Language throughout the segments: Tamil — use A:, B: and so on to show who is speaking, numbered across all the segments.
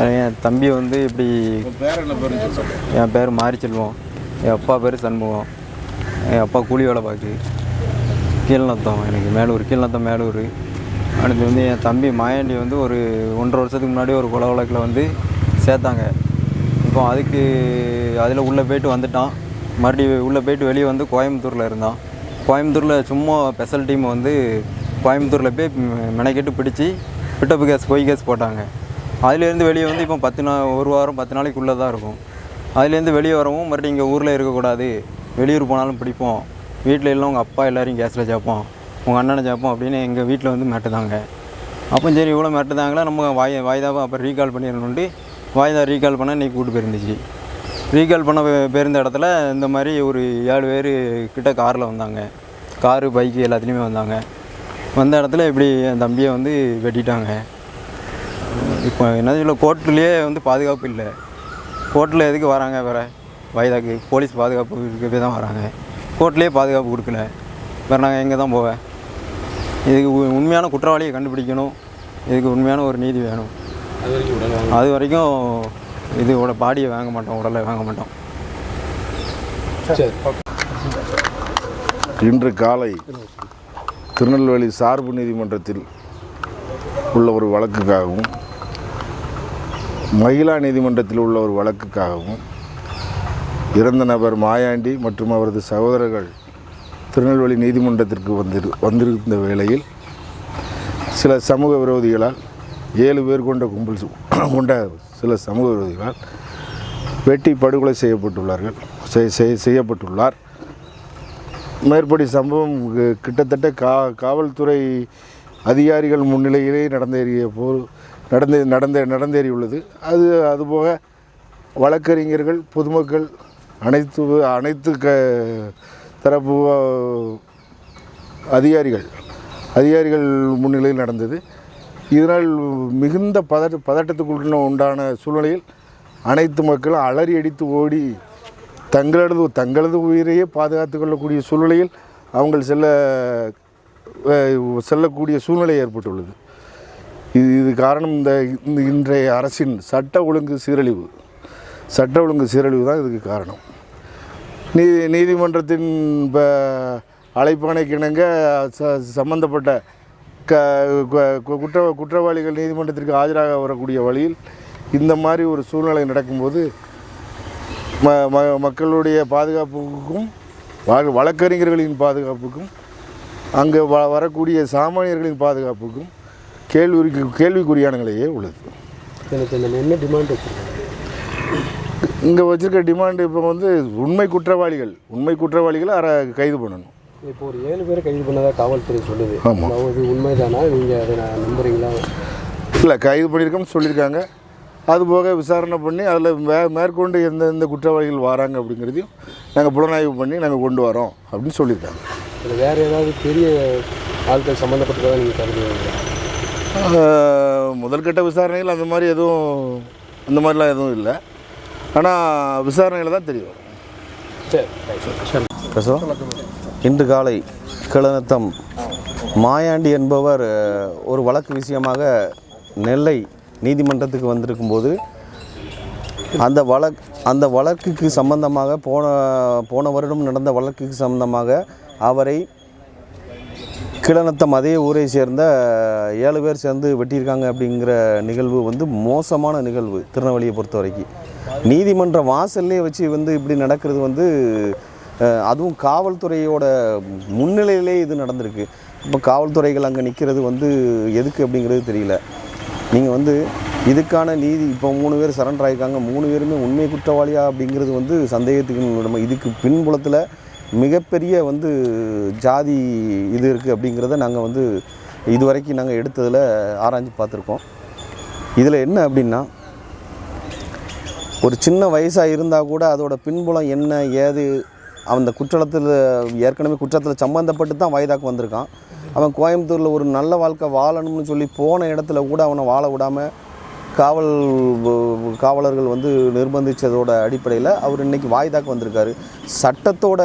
A: என் தம்பி வந்து இப்படி என் பேர் மாறி செல்வோம் என் அப்பா பேர் சண்முகம். என் அப்பா கூலி வேலை பார்க்கு கீழ்நத்தம் எனக்கு மேலூர் கீழ்நத்தம் மேலூர். அடுத்து வந்து என் தம்பி மாயாண்டி வந்து ஒரு ஒன்றரை வருஷத்துக்கு முன்னாடி ஒரு கொலை வழக்கில் வந்து சேர்த்தாங்க. இப்போ அதுக்கு அதில் உள்ளே போயிட்டு வந்துட்டான். மறுபடியும் உள்ளே போயிட்டு வெளியே வந்து கோயம்புத்தூரில் இருந்தான். கோயம்புத்தூரில் சும்மா ஸ்பெஷல் டீம் வந்து கோயம்புத்தூரில் போய் மெனக்கெட்டு பிடிச்சி பிட்டப்பு கேஸ் பொய் கேஸ் போட்டாங்க. அதுலேருந்து வெளியே வந்து இப்போ பத்து நாள் ஒரு வாரம் பத்து நாளைக்குள்ளே தான் இருக்கும். அதுலேருந்து வெளியே வரவும் மறுபடியும் இங்கே ஊரில் இருக்கக்கூடாது. வெளியூர் போனாலும் பிடிப்போம். வீட்டில் எல்லாம் உங்கள் அப்பா எல்லோரையும் கேஸில் சேர்ப்போம் உங்கள் அண்ணனை சேர்ப்போம் அப்படின்னு எங்கள் வீட்டில் வந்து மிரட்டுதாங்க. அப்போ சரி இவ்வளோ மிரட்டுதாங்களா? நம்ம வாய் வாய்தாவை? அப்போ ரீகால் பண்ணிடணுன்ட்டு வாய்தா ரீகால் பண்ண இன்றைக்கி கூட்டு போயிருந்துச்சு. ரீகால் பண்ண போயிருந்த இடத்துல இந்த மாதிரி ஒரு ஏழு பேர் கிட்ட காரில் வந்தாங்க. காரு பைக்கு எல்லாத்துலேயுமே வந்தாங்க. வந்த இடத்துல இப்படி என் தம்பியை வந்து வெட்டிட்டாங்க. இப்போ என்ன சொல்ல கோர்ட்லேயே வந்து பாதுகாப்பு இல்லை. கோர்ட்டில் எதுக்கு வராங்க வேறு? வயதாக்கு போலீஸ் பாதுகாப்பு இருக்கவே தான் வராங்க. கோர்ட்லேயே பாதுகாப்பு கொடுக்கல. வேறு நாங்கள் எங்கே தான் போவேன் இதுக்கு உண்மையான குற்றவாளியை கண்டுபிடிக்கணும். இதுக்கு உண்மையான ஒரு நீதி வேணும்.
B: அது வரைக்கும்
A: இதோட பாடியை வாங்க மாட்டோம் உடலை வாங்க மாட்டோம்.
C: இன்று காலை திருநெல்வேலி சார்பு நீதிமன்றத்தில் உள்ள ஒரு வழக்குக்காகவும் மகிழா நீதிமன்றத்தில் உள்ள ஒரு வழக்குக்காகவும் இறந்த நபர் மாயாண்டி மற்றும் அவரது சகோதரர்கள் திருநெல்வேலி நீதிமன்றத்திற்கு வந்திரு வந்திருந்த வேளையில் சில சமூக விரோதிகளால் ஏழு பேர் கொண்ட கும்பல் கொண்ட சில சமூக விரோதிகளால் வெட்டி படுகொலை செய்யப்பட்டுள்ளார்கள். செய்- செய்- செய்யப்பட்டுள்ளார். மேற்படி சம்பவம் கிட்டத்தட்ட கா காவல்துறை அதிகாரிகள் முன்னிலையிலே நடந்தேறிய போல் நடந்து நடந்த நடந்தேறியுள்ளது அது அதுபோக வழக்கறிஞர்கள் பொதுமக்கள் அனைத்து அனைத்து க தரப்பு அதிகாரிகள் அதிகாரிகள் முன்னிலையில் நடந்தது. இதனால் மிகுந்த பதட்ட பதட்டத்துக்குள்ள உண்டான சூழ்நிலையில் அனைத்து மக்களும் அலறி அடித்து ஓடி தங்களது தங்களது உயிரையே பாதுகாத்து கொள்ளக்கூடிய சூழ்நிலையில் அவங்க செல்ல செல்லக்கூடிய சூழ்நிலை ஏற்பட்டுள்ளது. இது இது காரணம் இந்த இன்றைய அரசின் சட்ட ஒழுங்கு சீரழிவு. சட்ட ஒழுங்கு சீரழிவு தான் இதுக்கு காரணம். நீ நீதிமன்றத்தின் இப்போ அழைப்பானைக்கிணங்க ச சம்பந்தப்பட்ட க கு- குற்ற குற்றவாளிகள் நீதிமன்றத்திற்கு ஆஜராக வரக்கூடிய வழியில் இந்த மாதிரி ஒரு சூழ்நிலை நடக்கும்போது ம ம மக்களுடைய பாதுகாப்புக்கும் வழக்கறிஞர்களின் பாதுகாப்புக்கும் அங்கே வ வரக்கூடிய சாமானியர்களின் பாதுகாப்புக்கும் கேள்வி கேள்விக்குறியான நிலையே உள்ளது
D: என்ன டிமாண்ட்
C: இங்கே வச்சிருக்க டிமாண்ட் இப்போ வந்து உண்மை குற்றவாளிகள் உண்மை குற்றவாளிகளை அற கைது பண்ணணும்.
D: இப்போ ஒரு ஏழு பேரை கைது பண்ணதா காவல்துறை சொல்லுது.
C: ஆமா.
D: அது உண்மைதானா? நீங்கள் அதை நான் நம்புறீங்களா?
C: இல்லை கைது பண்ணியிருக்கோம்னு சொல்லியிருக்காங்க. அதுபோக விசாரணை பண்ணி அதில் மே மேற்கொண்டு எந்த எந்த குற்றவாளிகள் வராங்க அப்படிங்கிறதையும் நாங்கள் புலனாய்வு பண்ணி நாங்கள் கொண்டு வரோம் அப்படின்னு சொல்லியிருக்காங்க.
D: இதில் வேறு ஏதாவது பெரிய ஆட்கள் சம்மந்தப்பட்டதாக நீங்கள் கருதுவீங்களா
C: முதல்கட்ட விசாரணைகள் அந்த மாதிரி எதுவும் அந்த மாதிரிலாம் எதுவும் இல்லை. ஆனால் விசாரணையில் தான் தெரியும்.
D: சரி
E: இன்று காலை கிளநத்தம் மாயாண்டி என்பவர் ஒரு வழக்கு விஷயமாக நெல்லை நீதிமன்றத்துக்கு வந்திருக்கும்போது அந்த வழக் அந்த வழக்குக்கு சம்பந்தமாக போன போன வருடம் நடந்த வழக்குக்கு சம்பந்தமாக அவரை கிளநத்தம் அதே ஊரை சேர்ந்த ஏழு பேர் சேர்ந்து வெட்டியிருக்காங்க அப்படிங்கிற நிகழ்வு வந்து மோசமான நிகழ்வு திருநெல்வேலியை பொறுத்த வரைக்கும் நீதிமன்ற வாசல்லே வச்சு வந்து இப்படி நடக்கிறது வந்து அதுவும் காவல்துறையோட முன்னிலையிலே இது நடந்திருக்கு. இப்போ காவல்துறைகள் அங்கே நிற்கிறது வந்து எதுக்கு அப்படிங்கிறது தெரியல. நீங்கள் வந்து இதுக்கான நீதி இப்போ மூணு பேர் சரண்டர் ஆகிருக்காங்க மூணு பேருமே உண்மை குற்றவாளியா அப்படிங்கிறது வந்து சந்தேகத்துக்கு நம்ம இதுக்கு பின்புலத்தில் மிகப்பெரிய வந்து ஜாதி இது இருக்குது அப்படிங்கிறத நாங்கள் வந்து இது வரைக்கும் நாங்கள் எடுத்ததில் ஆராய்ஞ்சு பார்த்துருக்கோம். இதில் என்ன அப்படின்னா ஒரு சின்ன வயசாக இருந்தால் கூட அதோட பின்புலம் என்ன ஏது அந்த குற்றத்தில் ஏற்கனவே குற்றத்தில் சம்மந்தப்பட்டு தான் வயதாக்கு வந்திருக்கான். அவன் கோயம்புத்தூரில் ஒரு நல்ல வாழ்க்கை வாழணும்னு சொல்லி போன இடத்துல கூட அவனை வாழ விடாமல் காவல் காவலர்கள் வந்து நிர்பந்தித்ததோட அடிப்படையில் அவர் இன்னைக்கு வாய்தாக்கு வந்திருக்காரு. சட்டத்தோட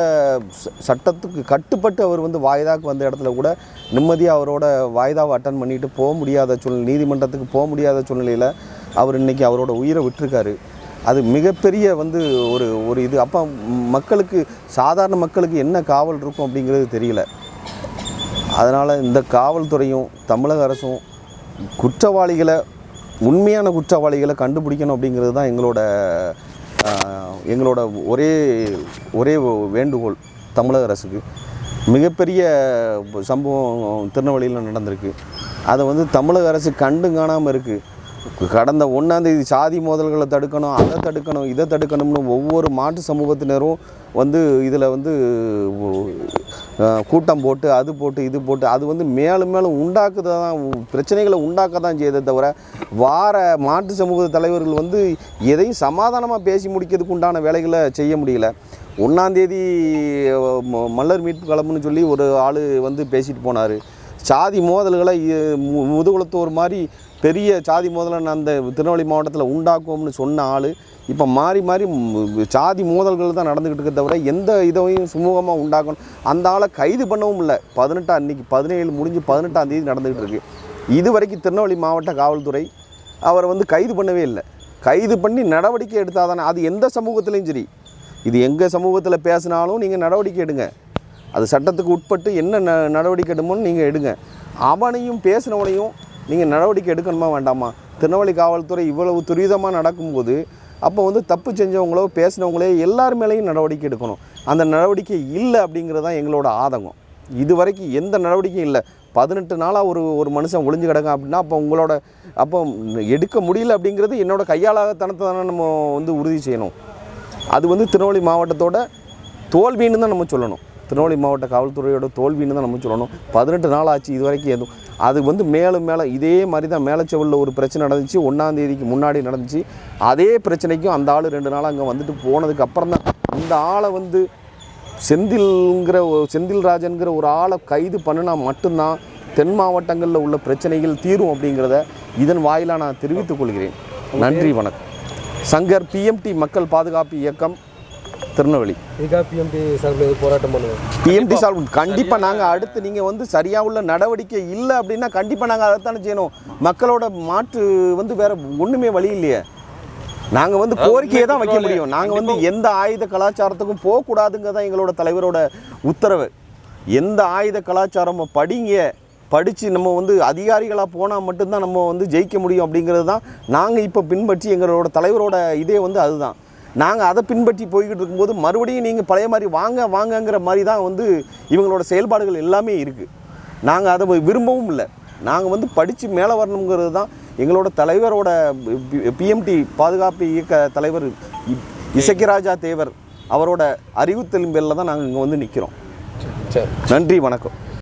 E: ச- சட்டத்துக்கு கட்டுப்பட்டு அவர் வந்து வாய்தாக்கு வந்த இடத்துல கூட நிம்மதியாக அவரோட வாய்தாவை அட்டன் பண்ணிட்டு போக முடியாத சூழ்நிலை நீதிமன்றத்துக்கு போக முடியாத சூழ்நிலையில் அவர் இன்னைக்கு அவரோட உயிரை விட்டுருக்காரு. அது மிகப்பெரிய வந்து ஒரு ஒரு இது. அப்போ மக்களுக்கு சாதாரண மக்களுக்கு என்ன காவல் இருக்கும் அப்படிங்கிறது தெரியல. அதனால் இந்த காவல்துறையும் தமிழக அரசும் குற்றவாளிகளை உண்மையான குற்றவாளிகளை கண்டுபிடிக்கணும் அப்படிங்கிறது தான் எங்களோட எங்களோட ஒரே ஒரே வேண்டுகோள் தமிழக அரசுக்கு. மிகப்பெரிய சம்பவம் திருநெல்வேலியில் நடந்திருக்கு. அதை வந்து தமிழக அரசு கண்டு காணாமல் இருக்குது கடந்த ஒன்றாந்தேதி சாதி மோதல்களை தடுக்கணும் அதை தடுக்கணும் இதை தடுக்கணும்னு ஒவ்வொரு மாட்டு சமூகத்தினரும் வந்து இதில் வந்து கூட்டம் போட்டு அது போட்டு இது போட்டு அது வந்து மேலும் மேலும் உண்டாக்குத தான் பிரச்சனைகளை உண்டாக்க தான் செய்யதே தவிர வார மாட்டு சமூக தலைவர்கள் வந்து எதையும் சமாதானமாக பேசி முடிக்கிறதுக்கு உண்டான வேலைகளை செய்ய முடியல. ஒன்றாந்தேதி மல்லர் மீட்பு கிளம்புன்னு சொல்லி ஒரு ஆள் வந்து பேசிட்டு போனார். சாதி மோதல்களை முதுகுலத்தோர் மு- மாதிரி பெரிய சாதி மோதலை அந்த திருநெல்வேலி மாவட்டத்தில் உண்டாக்குவோம்னு சொன்ன ஆள். இப்போ மாறி மாறி சாதி மோதல்கள் தான் நடந்துக்கிட்டு இருக்க தவிர எந்த இதையும் சுமூகமாக உண்டாக்கணும். அந்த ஆளை கைது பண்ணவும் இல்லை. பதினெட்டாம் அன்னைக்கு பதினேழு முடிஞ்சு பதினெட்டாம் தேதி நடந்துக்கிட்டு இருக்கு. இது வரைக்கும் திருநெல்வேலி மாவட்ட காவல்துறை அவரை வந்து கைது பண்ணவே இல்லை. கைது பண்ணி நடவடிக்கை எடுத்தால் தானே. அது எந்த சமூகத்துலேயும் சரி. இது எங்கள் சமூகத்தில் பேசினாலும் நீங்கள் நடவடிக்கை எடுங்க. அது சட்டத்துக்கு உட்பட்டு என்ன ந நடவடிக்கை எடுமோன்னு நீங்கள் எடுங்க. அவனையும் பேசினவனையும் நீங்கள் நடவடிக்கை எடுக்கணுமா வேண்டாமா? திருநெல்வேலி காவல்துறை இவ்வளவு துரிதமாக நடக்கும்போது அப்போ வந்து தப்பு செஞ்சவங்களோ பேசினவங்களோ எல்லார் மேலேயும் நடவடிக்கை எடுக்கணும். அந்த நடவடிக்கை இல்லை அப்படிங்கிறது தான் எங்களோட ஆதங்கம். இது வரைக்கும் எந்த நடவடிக்கையும் இல்லை. பதினெட்டு நாளாக ஒரு ஒரு மனுஷன் ஒளிஞ்சு கிடக்கும் அப்படின்னா அப்போ உங்களோட அப்போ எடுக்க முடியல அப்படிங்கிறது என்னோடய கையாளாகத்தனத்தை தானே நம்ம வந்து உறுதி செய்யணும். அது வந்து திருநெல்வேலி மாவட்டத்தோட தோல்வின்னு தான் நம்ம சொல்லணும். திருநெல்வேலி மாவட்ட காவல்துறையோட தோல்வின்னு தான் நம்ம சொல்லணும். பதினெட்டு நாள் ஆச்சு இது வரைக்கும் எதுவும். அது வந்து மேலும் மேலே இதே மாதிரி தான் மேலச்செவலில் ஒரு பிரச்சனை நடந்துச்சு. ஒன்றாம் தேதிக்கு முன்னாடி நடந்துச்சு. அதே பிரச்சனைக்கும் அந்த ஆள் ரெண்டு நாள் அங்கே வந்துட்டு போனதுக்கு அப்புறம் தான் இந்த ஆளை வந்து செந்தில்ங்கிற செந்தில் ராஜன்கிற ஒரு ஆளை கைது பண்ணினா மட்டும்தான் தென் மாவட்டங்களில் உள்ள பிரச்சனைகள் தீரும் அப்படிங்கிறத இதன் வாயிலாக நான் தெரிவித்துக் கொள்கிறேன். நன்றி வணக்கம். சங்கர் பிஎம்டி மக்கள் பாதுகாப்பு இயக்கம். திருநெல்வேலி.
D: இதுக்காக பிஎம்பி சார்பில் போராட்டம் பண்ணுவோம்
E: பிஎம்டி கண்டிப்பாக நாங்கள் அடுத்து நீங்கள் வந்து சரியாக உள்ள நடவடிக்கை இல்லை அப்படின்னா கண்டிப்பாக நாங்கள் அதைத்தானே செய்யணும். மக்களோட மாற்று வந்து வேற ஒன்றுமே வழி இல்லையே. நாங்கள் வந்து கோரிக்கையை தான் வைக்க முடியும். நாங்கள் வந்து எந்த ஆயுத கலாச்சாரத்துக்கும் போகக்கூடாதுங்க தான் எங்களோட தலைவரோட உத்தரவு. எந்த ஆயுத கலாச்சாரமும் படிங்க படித்து நம்ம வந்து அதிகாரிகளாக போனால் மட்டும்தான் நம்ம வந்து ஜெயிக்க முடியும் அப்படிங்கிறது தான் நாங்கள் இப்போ பின்பற்றி எங்களோட தலைவரோட இதே வந்து அதுதான். நாங்கள் அதை பின்பற்றி போய்கிட்டு இருக்கும்போது மறுபடியும் நீங்கள் பழைய மாதிரி வாங்க வாங்கங்கிற மாதிரி தான் வந்து இவங்களோட செயல்பாடுகள் எல்லாமே இருக்குது நாங்கள் அதை விரும்பவும் இல்லை. நாங்கள் வந்து படித்து மேலே வரணுங்கிறது தான் எங்களோட தலைவரோட பிஎம்டி பாதுகாப்பு இயக்க தலைவர் இசக்கிராஜா தேவர் அவரோட அறிவுத்தெலும்பேரில் தான் நாங்கள் இங்கே வந்து நிற்கிறோம்
D: சரி.
E: நன்றி வணக்கம்.